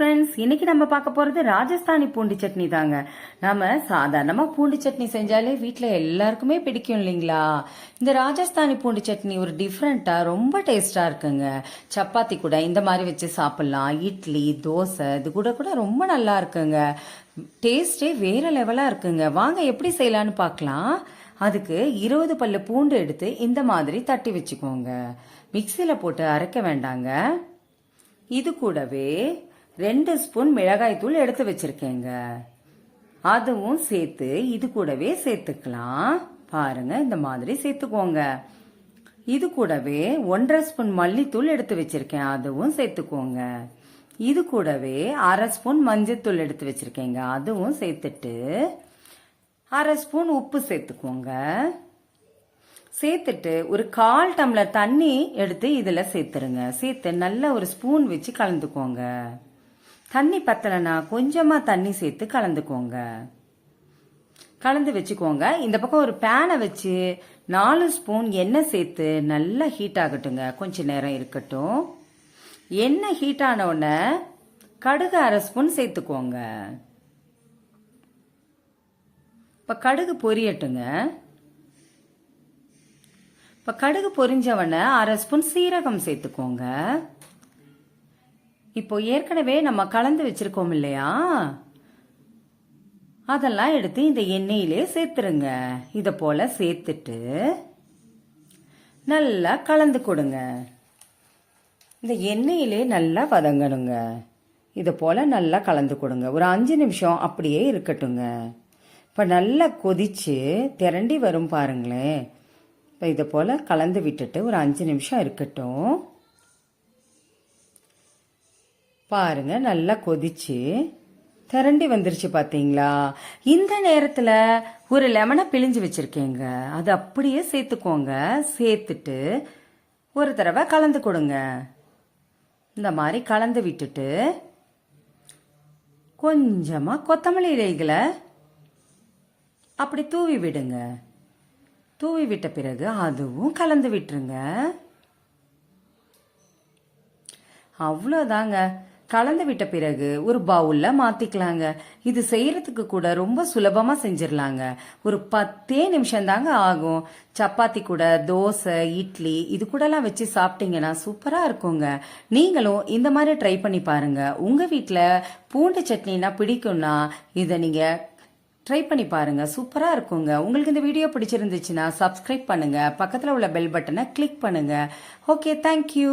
Friends இன்னைக்கு நம்ம பார்க்க போறது ராஜஸ்தானி பூண்டு சட்னி தாங்க. நாம சாதாரணமா பூண்டு சட்னி செஞ்சாலே வீட்டில் எல்லாருக்குமே பிடிக்கும் இல்லைங்களா? இந்த ராஜஸ்தானி பூண்டு சட்னி ஒரு டிஃப்ரெண்ட்டாக ரொம்ப டேஸ்டா இருக்குங்க. சப்பாத்தி கூட இந்த மாதிரி வச்சு சாப்பிடலாம். இட்லி தோசை இது கூட கூட ரொம்ப நல்லா இருக்குங்க. டேஸ்டே வேற லெவலா இருக்குங்க. வாங்க எப்படி செய்யலாம்னு பார்க்கலாம். அதுக்கு இருபது பல்லு பூண்டு எடுத்து இந்த மாதிரி தட்டி வச்சுக்கோங்க. மிக்சியில் போட்டு அரைக்க வேண்டாங்க. இது கூடவே ரெண்டு ஸ்பூன் மிளகாய்த்தூள் எடுத்து வச்சிருக்கேங்க. அதுவும் சேர்த்து இது கூடவே சேர்த்துக்கலாம். பாருங்க இந்த மாதிரி சேர்த்துக்கோங்க. இது கூடவே ஒன்றரை ஸ்பூன் மல்லித்தூள் எடுத்து வச்சிருக்கேன் அதுவும் சேர்த்துக்கோங்க. இது கூடவே அரை ஸ்பூன் மஞ்சத்தூள் எடுத்து வச்சிருக்கேங்க அதுவும் சேர்த்துட்டு அரை ஸ்பூன் உப்பு சேர்த்துக்கோங்க. சேர்த்துட்டு ஒரு கால் டம்ளர் தண்ணி எடுத்து இதில் சேர்த்துருங்க. சேர்த்து நல்லா ஒரு ஸ்பூன் வச்சு கலந்துக்கோங்க. தண்ணி பத்தலைன்னா கொஞ்சமாக தண்ணி சேர்த்து கலந்துக்கோங்க. கலந்து வச்சுக்கோங்க. இந்த பக்கம் ஒரு பேனை வச்சு நாலு ஸ்பூன் எண்ணெய் சேர்த்து நல்லா ஹீட் ஆகட்டுங்க. கொஞ்ச நேரம் இருக்கட்டும். எண்ணெய் ஹீட் ஆனவுடனே கடுகு அரை ஸ்பூன் சேர்த்துக்கோங்க. இப்போ கடுகு பொரியட்டுங்க. இப்போ கடுகு பொரிஞ்சவன அரை ஸ்பூன் சீரகம் சேர்த்துக்கோங்க. இப்போ ஏற்கனவே நம்ம கலந்து வச்சிருக்கோம் இல்லையா? அதெல்லாம் எடுத்து இந்த எண்ணெயிலே சேர்த்துருங்க. இதை போல சேர்த்துட்டு நல்லா கலந்து கொடுங்க. இந்த எண்ணெயிலே நல்லா வதங்கணுங்க. இதை போல நல்லா கலந்து கொடுங்க. ஒரு அஞ்சு நிமிஷம் அப்படியே இருக்கட்டுங்க. இப்போ நல்லா கொதிச்சு திரண்டி வரும் பாருங்களேன். இப்போ இதை போல் கலந்து விட்டுட்டு ஒரு அஞ்சு நிமிஷம் இருக்கட்டும். பாருங்க நல்லா கொதிச்சு திரண்டி வந்துருச்சு பார்த்தீங்களா இந்த நேரத்தில் ஒரு லெமனை பிழிஞ்சு வச்சுருக்கேங்க. அது அப்படியே சேர்த்துக்கோங்க. சேர்த்துட்டு ஒரு தடவை கலந்து கொடுங்க. இந்த மாதிரி கலந்து விட்டுட்டு கொஞ்சமாக கொத்தமல்லி இலைகளை அப்படி தூவி விடுங்க. தூவி விட்ட பிறகு அதுவும் கலந்து விட்டுருங்க. அவ்வளோதாங்க கலந்து விட்ட பிறகு ஒரு பவுலில் மாற்றிக்கலாங்க இது செய்யறதுக்கு கூட ரொம்ப சுலபமாக செஞ்சிடலாங்க ஒரு பத்தே நிமிஷம் தாங்க ஆகும். சப்பாத்தி கூட தோசை இட்லி இது கூடலாம் வச்சு சாப்பிட்டீங்கன்னா சூப்பராக இருக்குங்க. நீங்களும் இந்த மாதிரி ட்ரை பண்ணி பாருங்க. உங்கள் வீட்டில் பூண்டு சட்னினா பிடிக்கும்னா இதை நீங்கள் ட்ரை பண்ணி பாருங்க. சூப்பரா இருக்குங்க. உங்களுக்கு இந்த வீடியோ பிடிச்சிருந்துச்சுன்னா சப்ஸ்கிரைப் பண்ணுங்க. பக்கத்துல உள்ள பெல் பட்டனை கிளிக் பண்ணுங்க. Okay thank you